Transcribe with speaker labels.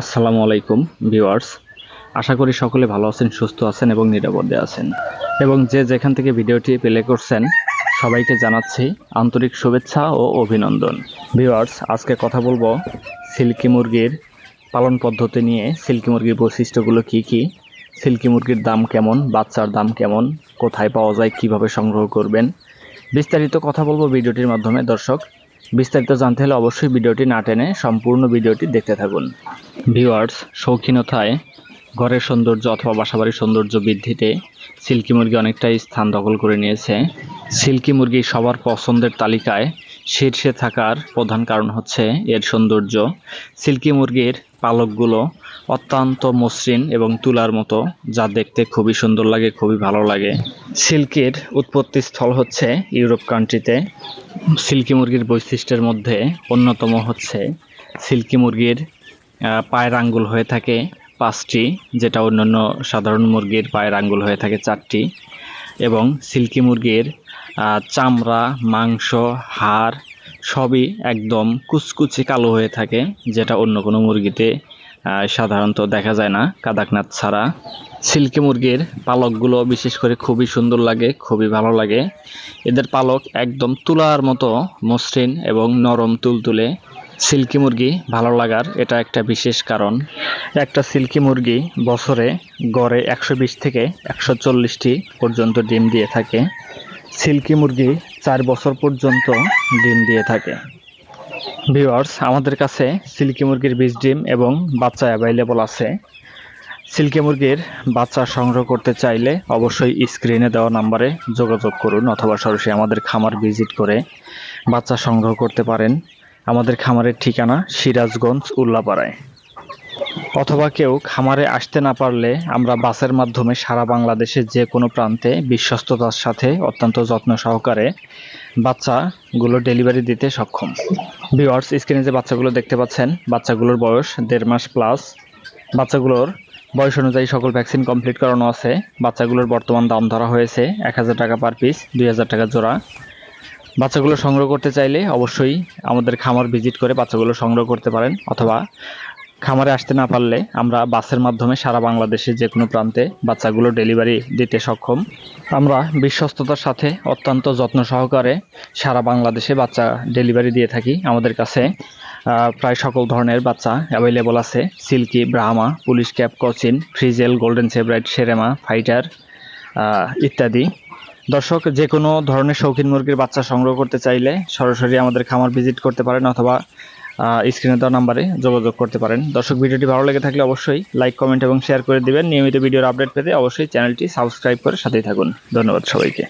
Speaker 1: আসসালামু আলাইকুম, ভিউয়ার্স। আশা করি সকলে ভালো আছেন, সুস্থ আছেন এবং নিরাপদে আছেন। এবং যে যেখান থেকে ভিডিওটি প্লে করছেন, সবাইকে জানাচ্ছি আন্তরিক শুভেচ্ছা ও অভিনন্দন। ভিউয়ার্স, আজকে কথা বলব সিল্কি মুরগির পালন পদ্ধতি নিয়ে। সিল্কি মুরগির বৈশিষ্ট্যগুলো কি কি? সিল্কি মুরগির দাম কেমন? বাচ্চার দাম কেমন? কোথায় পাওয়া যায়? কীভাবে সংগ্রহ করবেন? বিস্তারিত কথা বলব ভিডিওটির মাধ্যমে। দর্শক, বিস্তারিত জানতে হলে অবশ্যই ভিডিওটি না টেনে সম্পূর্ণ ভিডিওটি দেখতে থাকুন। ভিউয়ার্স, শৌখিনতায় ঘরের সৌন্দর্য অথবা বাসাবাড়ির সৌন্দর্য বৃদ্ধিতে সিল্কি মুরগি অনেকটাই স্থান দখল করে নিয়েছে। সিল্কি মুরগি সবার পছন্দের তালিকায় শীর্ষে থাকার প্রধান কারণ হচ্ছে এর সৌন্দর্য। সিল্কি মুরগির পালকগুলো অত্যন্ত মসৃণ এবং তুলার মতো, যা দেখতে খুবই সুন্দর লাগে, খুবই ভালো লাগে। সিল্কির উৎপত্তি স্থল হচ্ছে ইউরোপ কান্ট্রিতে। সিল্কি মুরগির বৈশিষ্ট্যের মধ্যে অন্যতম হচ্ছে সিল্কি মুরগির পায়ের আঙ্গুল হয়ে থাকে পাঁচটি, যেটা অন্যান্য সাধারণ মুরগির পায়ের আঙ্গুল হয়ে থাকে চারটি এবং সিল্কি মুরগির চামড়া, মাংস, হাড় সবই একদম কুচকুচে কালো হয়ে থাকে, যেটা অন্য কোনো মুরগিতে সাধারণত দেখা যায় না, কাদাকনাথ ছাড়া। সিল্কি মুরগির পালকগুলো বিশেষ করে খুবই সুন্দর লাগে, খুবই ভালো লাগে। এদের পালক একদম তুলার মতো মসৃণ এবং নরম তুলতুলে সিল্কি মুরগি ভালো লাগার, এটা একটা বিশেষ কারণ। একটা সিল্কি মুরগি বছরে গড়ে একশো বিশ থেকে একশো চল্লিশটি পর্যন্ত ডিম দিয়ে থাকে। সিল্কি মুরগি চার বছর পর্যন্ত ডিম দিয়ে থাকে। ভিউয়ার্স, আমাদের কাছে সিল্কি মুরগির বীজ ডিম এবং বাচ্চা অ্যাভেলেবল আছে। সিল্কি মুরগির বাচ্চা সংগ্রহ করতে চাইলে অবশ্যই স্ক্রিনে দেওয়া নাম্বারে যোগাযোগ করুন অথবা সরাসরি আমাদের খামার ভিজিট করে বাচ্চা সংগ্রহ করতে পারেন। আমাদের খামারের ঠিকানা সিরাজগঞ্জ উল্লাপাড়ায়। অথবা কেউ খামারে আসতে না পারলে আমরা বাসের মাধ্যমে সারা বাংলাদেশে যে কোনো প্রান্তে বিশ্বস্ততার সাথে অত্যন্ত যত্ন সহকারে বাচ্চাগুলো ডেলিভারি দিতে সক্ষম। ভিওয়ার্স স্ক্রিনে যে বাচ্চাগুলো দেখতে পাচ্ছেন, বাচ্চাগুলোর বয়স দেড় মাস প্লাস। বাচ্চাগুলোর বয়স অনুযায়ী সকল ভ্যাকসিন কমপ্লিট করানো আছে। বাচ্চাগুলোর বর্তমান দাম ধরা হয়েছে এক হাজার টাকা পার পিস, দুই হাজার টাকা জোড়া। বাচ্চাগুলো সংগ্রহ করতে চাইলে অবশ্যই আমাদের খামার ভিজিট করে বাচ্চাগুলো সংগ্রহ করতে পারেন, অথবা খামারে আসতে না পারলে আমরা বাসের মাধ্যমে সারা বাংলাদেশে যে কোনো প্রান্তে বাচ্চাগুলো ডেলিভারি দিতে সক্ষম। আমরা বিশ্বস্ততার সাথে অত্যন্ত যত্ন সহকারে সারা বাংলাদেশে বাচ্চা ডেলিভারি দিয়ে থাকি। আমাদের কাছে প্রায় সকল ধরনের বাচ্চা অ্যাভেলেবল আছে। Silkie, Brahma, police cap, Cochin, frizzle, golden Sebright Serama, fighter ইত্যাদি। দর্শক যে কোনো ধরনের শৌখিন মুরগির বাচ্চা সংগ্রহ করতে চাইলে সরাসরি আমাদের খামার ভিজিট করতে পারেন অথবা স্ক্রিনে দেওয়া নাম্বারে যোগাযোগ করতে পারেন। দর্শক, ভিডিওটি ভালো লেগে থাকলে অবশ্যই লাইক, কমেন্ট এবং শেয়ার করে দিবেন। নিয়মিত ভিডিওর আপডেট পেতে অবশ্যই চ্যানেলটি সাবস্ক্রাইব করে সাথেই থাকুন। ধন্যবাদ সবাইকে।